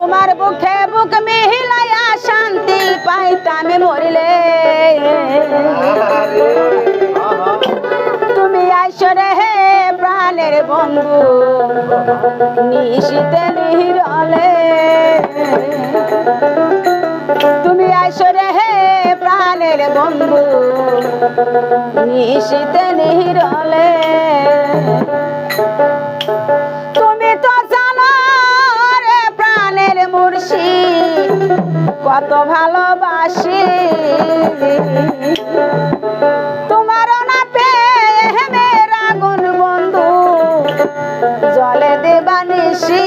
তোমার বুকে বুক মিহিলাইয়া শান্তি পাইতামে মরিলে। তুমি আইসরে হে প্রাণের বন্ধু, নিশিতে নিহিরলে তুমি আইসরে হে প্রাণের বন্ধু, নিশিতে নিহিরলে কত ভালোবাসি। তোমার না পেয়ে মেয়ের আগুন বন্ধু। জলে দেবানিসি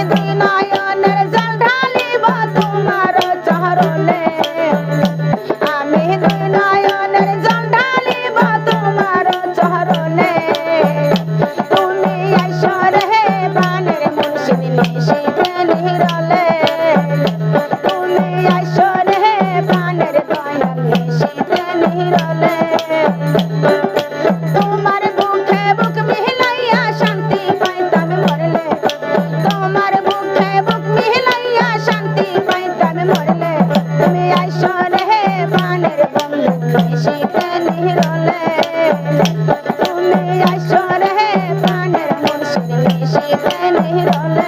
কিন্তু you're all